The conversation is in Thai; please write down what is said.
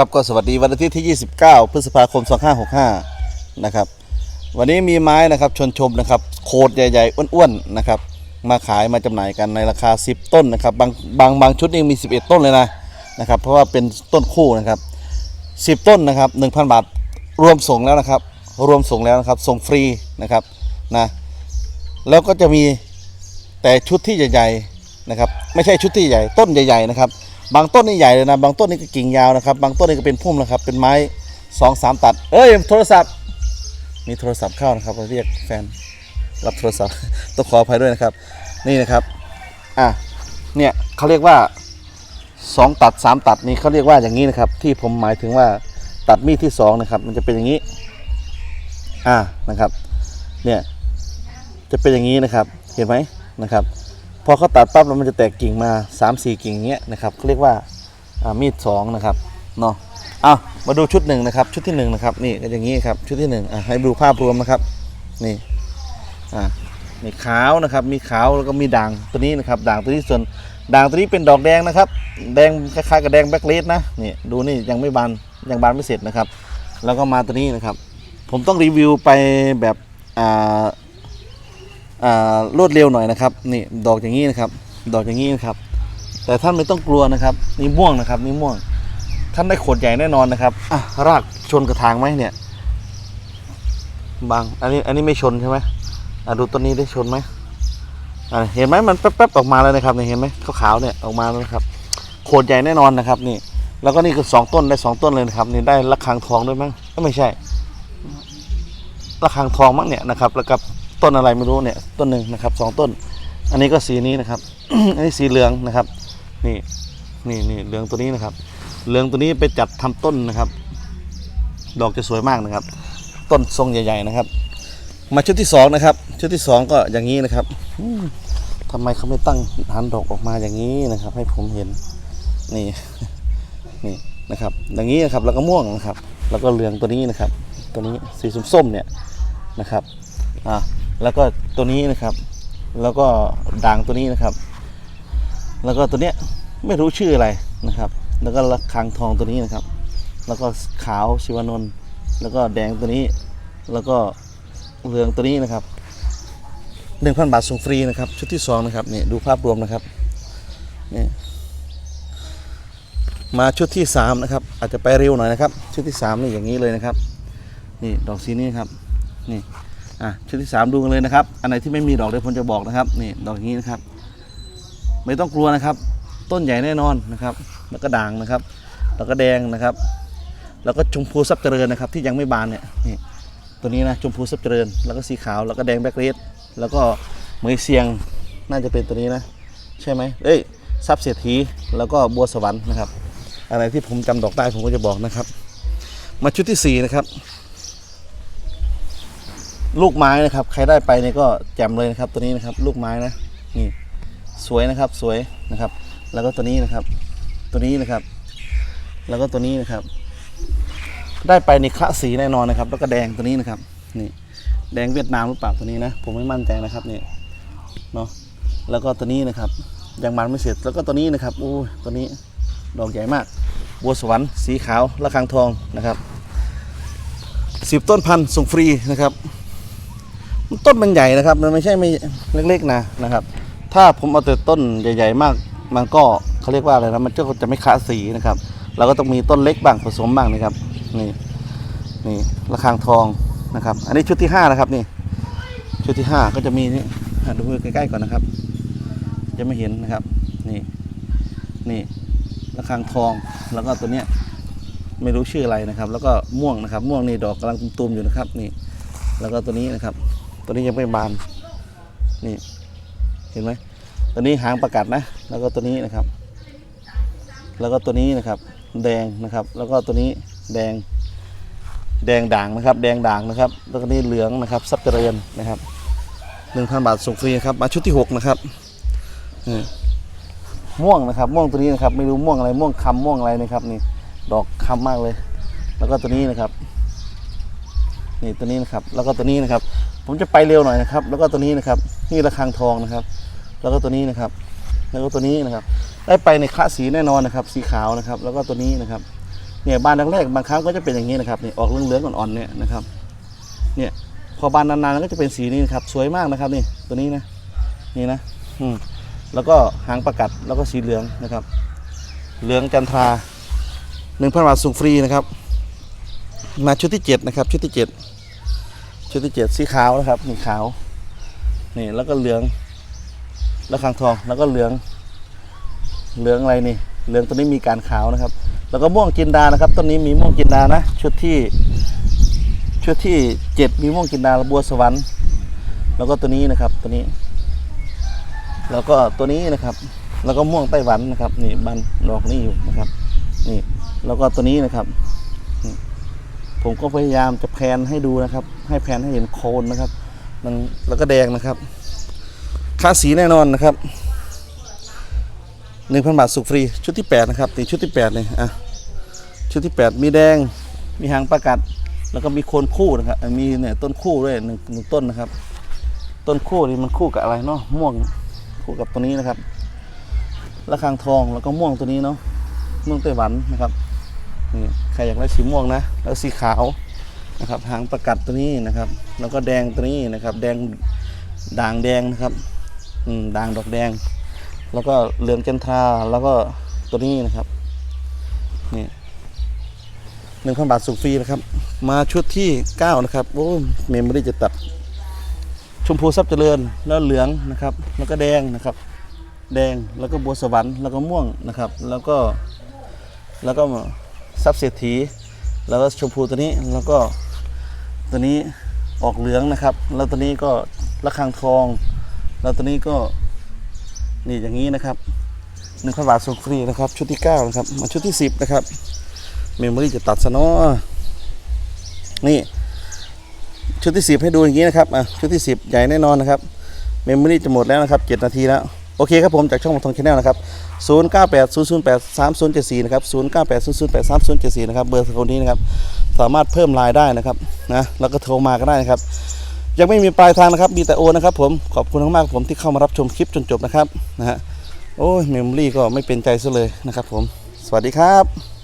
ครับก็สวัสดีวันอาทิตย์ที่ 29 พฤษภาคม 2565 นะครับ วันนี้มีไม้นะครับชนชมนะครับโคดใหญ่ ๆ อ้วนๆนะครับ มาขายมาจำหน่ายกันในราคา 10 ต้นนะครับ บางบางบางชุดนี่มี 11 ต้นเลยนะนะครับ เพราะว่าเป็นต้นคู่นะครับ 10 ต้นนะครับ 1,000 บาทรวมส่งแล้วนะครับ รวมส่งแล้วนะครับส่งฟรีนะครับนะแล้วก็จะมีแต่ชุดที่ใหญ่ๆนะครับ ไม่ใช่ชุดที่ใหญ่ต้นใหญ่ ๆ นะครับ บางต้นนี่ใหญ่เลยนะ บางต้นนี่ก็กิ่งยาวนะครับ บางต้นนี่ก็เป็นพุ่มนะครับ เป็นไม้สองสามตัด เอ้ยโทรศัพท์ มีโทรศัพท์เข้านะครับเราเรียกแฟนรับโทรศัพท์ ต้องขออภัยด้วยนะครับ นี่นะครับ อะ เนี่ยเขาเรียกว่าสองตัดสามตัดนี่เขาเรียกว่าอย่างนี้นะครับ ที่ผมหมายถึงว่าตัดมีดที่สองนะครับ มันจะเป็นอย่างนี้ อ่า นะครับ เนี่ย จะเป็นอย่างนี้นะครับ เห็นไหมนะครับ อเขาตัดปั๊บแล้วมันจะแตกกิ่งมา 3 4 กิ่งอย่งเงี้ยนะครับเขาเรียกว่ามีดสองนะครับเนาะเอามาดูชุดหนึ่งนะครับ ชุดที่หนึ่งนะครับนี่ก็อย่างนี้ครับชุดที่หนึ่งอะให้ดูภาพรวมนะครับนี่อ่ามีขาวนะครับ มีขาวแล้วก็มีด่างตัวนี้นะครับ ด่างตัวนี้ส่วนด่างตัวนี้เป็นดอกแดงนะครับ แดงคล้ายๆกับแดงแบล็คเลสนะนี่ดูนี่ยังไม่บานยังบานไม่เสร็จนะครับ แล้วก็มาตัวนี้นะครับ ผมต้องรีวิวไปแบบอ่า รวดเร็วหน่อยนะครับนี่ดอกอย่างนี้นะครับ ดอกอย่างนี้นะครับ แต่ท่านไม่ต้องกลัวนะครับนี่ม่วงนะครับนี่ม่วง ท่านได้ขดใหญ่แน่นอนนะครับอะรากชนกระถางไหมเนี่ย บางอันนี้อันนี้ไม่ชนใช่ไหมอะดูต้นนี้ได้ชนไหมอะเห็นไหมมันแป๊บๆออกมาแล้วนะครับนี่เห็นไหมขาวๆเนี่ยออกมาแล้วนะครับขดใหญ่แน่นอนนะครับ นี่ แล้วก็นี่คือสองต้นได้สองต้นเลยนะครับนี่ได้ระฆังทองด้วยมั้งก็ไม่ใช่ระฆังทองมั้งเนี่ยนะครับ แล้วกับ ต้นอะไรไม่รู้เนี่ยต้นหนึ่งนะครับสองต้น อันนี้ก็สีนี้นะครับ อันนี้สีเหลืองนะครับ นี่นี่นี่เหลืองตัวนี้นะครับ เหลืองตัวนี้ไปจัดทำต้นนะครับ ดอกจะสวยมากนะครับ ต้นทรงใหญ่ ๆนะครับ มาชุดที่สองนะครับ ชุดที่สองก็อย่างนี้นะครับอืมทำไมเขาไม่ตั้งหันดอกออกมาอย่างนี้นะครับ ให้ผมเห็นนี่นี่นะครับ อย่างนี้นะครับแล้วก็ม่วงนะครับ แล้วก็เหลืองตัวนี้นะครับ ตัวนี้สีส้มๆเนี่ยนะครับอ่า แล้วก็ตัวนี้นะครับ แล้วก็ด่างตัวนี้นะครับ แล้วก็ตัวเนี้ยไม่รู้ชื่ออะไรนะครับ แล้วก็ระฆังทองตัวนี้นะครับ แล้วก็ขาวชิวานนท์แล้วก็แดงตัวนี้ แล้วก็เหลืองตัวนี้นะครับหนึ่งพันบาทส่งฟรีนะครับ ชุดที่สองนะครับนี่ดูภาพรวมนะครับนี่มาชุดที่สามนะครับ อาจจะไปเร็วหน่อยนะครับ ชุดที่สามนี่อย่างนี้เลยนะครับ นี่ดอกสีนี้ครับ นี่ อะชุดที่สามดูกันเลยนะครับ อันไหนที่ไม่มีดอกเดี๋ยวผมจะบอกนะครับนี่ดอกนี้นะครับ ไม่ต้องกลัวนะครับ ต้นใหญ่แน่นอนนะครับ แล้วก็ด่างนะครับ แล้วก็แดงนะครับ แล้วก็ชมพูซับเจริญนะครับ ที่ยังไม่บานเนี่ยนี่ตัวนี้นะชมพูซับเจริญ แล้วก็สีขาวแล้วก็แดงแบล็คเรดแล้วก็เหมยเซียงน่าจะเป็นตัวนี้นะ ใช่ไหมเอ้ยซับเศรษฐีแล้วก็บัวสวรรค์นะครับ อะไรที่ผมจำดอกได้ผมก็จะบอกนะครับ มาชุดที่สี่นะครับ ลูกไม้นะครับ ใครได้ไปเนี่ยก็แจ่มเลยนะครับ ตัวนี้นะครับ ลูกไม้นะนี่สวยนะครับ สวยนะครับ แล้วก็ตัวนี้นะครับ ตัวนี้นะครับ แล้วก็ตัวนี้นะครับ ได้ไปในคะสีแน่นอนนะครับ แล้วก็แดงตัวนี้นะครับ นี่ แดงเวียดนามหรือเปล่าตัวนี้นะ ผมไม่มั่นใจนะครับนี่เนาะแล้วก็ตัวนี้นะครับยังมันไม่เสร็จแล้วก็ตัวนี้นะครับอู้ตัวนี้ดอกใหญ่มาก บัวสวรรค์สีขาวระฆังทองนะครับสิบต้นพันธุ์ส่งฟรีนะครับ ต้นมันใหญ่นะครับ มันไม่ใช่ไม่เล็กๆนะนะครับ ถ้าผมเอาแต่ต้นใหญ่ ๆ มาก มันก็เขาเรียกว่าอะไรนะมันก็จะไม่คะสีนะครับ เราก็ต้องมีต้นเล็กบ้างผสมบ้างนะครับ นี่นี่ระฆังทองนะครับ อันนี้ชุดที่ห้านะครับนี่ ชุดที่ห้าก็จะมีนี่อะดูใกล้ๆก่อนนะครับ จะไม่เห็นนะครับ นี่นี่ระฆังทองแล้วก็ตัวเนี้ยไม่รู้ชื่ออะไรนะครับ แล้วก็ม่วงนะครับ ม่วงนี่ดอกกำลังตุมๆอยู่นะครับ นี่ แล้วก็ตัวนี้นะครับ ตัวนี้ยังไม่บานนี่เห็นไหมตัวนี้หางประกัดนะ แล้วก็ตัวนี้นะครับ แล้วก็ตัวนี้นะครับ แดงนะครับ แล้วก็ตัวนี้แดง แดงด่างนะครับ แดงด่างนะครับ แล้วก็นี่เหลืองนะครับซับเจริญนะครับหนึ่งพันบาทส่งฟรีครับมาชุดที่หกนะครับนี่ม่วงนะครับ ม่วงตัวนี้นะครับ ไม่รู้ม่วงอะไรม่วงคำม่วงอะไรนะครับ นี่ดอกคำมากเลย แล้วก็ตัวนี้นะครับ นี่ตัวนี้นะครับ แล้วก็ตัวนี้นะครับ ผมจะไปเร็วหน่อยนะครับ แล้วก็ตัวนี้นะครับ นี่ระฆังทองนะครับ แล้วก็ตัวนี้นะครับ แล้วก็ตัวนี้นะครับ ได้ไปในคะสีแน่นอนนะครับ สีขาวนะครับ แล้วก็ตัวนี้นะครับ เนี่ยบานแรกๆบางครั้งก็จะเป็นอย่างนี้นะครับเนี่ยออกเหลืองๆอ่อนๆเนี่ยนะครับ เนี่ยพอบานนานๆก็จะเป็นสีนี้นะครับ สวยมากนะครับนี่ตัวนี้นะนี่นะ อืมแล้วก็หางประกัดแล้วก็สีเหลืองนะครับ เหลืองจันทราหนึ่งพันบาทส่งฟรีนะครับ มาชุดที่เจ็ดนะครับ ชุดที่เจ็ด ชุดที่เจ็ดสีขาวนะครับนี่ขาวนี่แล้วก็เหลือง แล้วคางทองแล้วก็เหลือง เหลืองอะไรนี่ เหลืองตัวนี้มีการขาวนะครับ แล้วก็ม่วงจินดานะครับต้นนี้มีม่วงจินดานะชุดที่ชุดที่เจ็ดมีม่วงจินดาบัวสวรรค์ แล้วก็ตัวนี้นะครับตัวนี้ แล้วก็ตัวนี้นะครับ แล้วก็ม่วงไต้หวันนะครับ นี่บันดอกนี่อยู่นะครับ นี่แล้วก็ตัวนี้นะครับ ผมก็พยายามจะแพนให้ดูนะครับ ให้แพนให้เห็นโคนนะครับมันแล้วก็แดงนะครับ ค่าสีแน่นอนนะครับหนึ่งพันบาทสุกฟรีชุดที่แปดนะครับนี่ชุดที่แปดเลยอะชุดที่แปดมีแดงมีหางประกัด แล้วก็มีโคนคู่นะครับมีเนี่ยต้นคู่ด้วยหนึ่งหนึ่งต้นนะครับ ต้นคู่นี่มันคู่กับอะไรเนาะม่วงคู่กับตัวนี้นะครับระฆังทองแล้วก็ม่วงตัวนี้เนาะม่วงไต้หวันนะครับนี่ รอยากได้สีม่วงนะ แล้วสีขาวนะครับหางประกัดตัวนี้นะครับ แล้วก็แดงตัวนี้นะครับ แดงด่างแดงนะครับอืมด่างดอกแดง แล้วก็เหลืองจันทราแล้วก็ตัวนี้นะครับนี่หนึ่งพันบาทสุกฟรีนะครับ มาชุดที่เก้านะครับโอ้เมมโมรี่จะตัด ชมพูทรัพย์เจริญแล้วเหลืองนะครับ แล้วก็แดงนะครับ แดงแล้วก็บัวสวรรค์แล้วก็ม่วงนะครับ แล้วก็แล้วก็ ทรัพย์เศรษฐี แล้วก็ชมพูตัวนี้แล้วก็ตัวนี้ออกเหลืองนะครับ แล้วตัวนี้ก็ระฆังทอง แล้วตัวนี้ก็นี่อย่างนี้นะครับหนึ่งพันบาทส่งฟรีนะครับ ชุดที่เก้านะครับ มาชุดที่สิบนะครับ เมมโมรี่จะตัดซะเนาะนี่ ชุดที่สิบให้ดูอย่างนี้นะครับอะชุดที่สิบใหญ่แน่นอนนะครับ เมมโมรี่จะหมดแล้วนะครับเจ็ดนาทีแล้ว โอเคครับผมจากช่องของทองชาแนลนะครับ 0 9 8 0 0 8 3 0 7 4 นะครับ 0 9 8 0 0 8 3 0 7 4 นะครับ เบอร์สกุลนี้นะครับ สามารถเพิ่มไลน์ได้นะครับ นะ แล้วก็โทรมาก็ได้นะครับ ยังไม่มีปลายทางนะครับ มีแต่โอนนะครับผม ขอบคุณมากๆผมที่เข้ามารับชมคลิปจนจบนะครับ นะฮะ โอ้ยเมมโมรี่ก็ไม่เป็นใจซะเลยนะครับผม สวัสดีครับ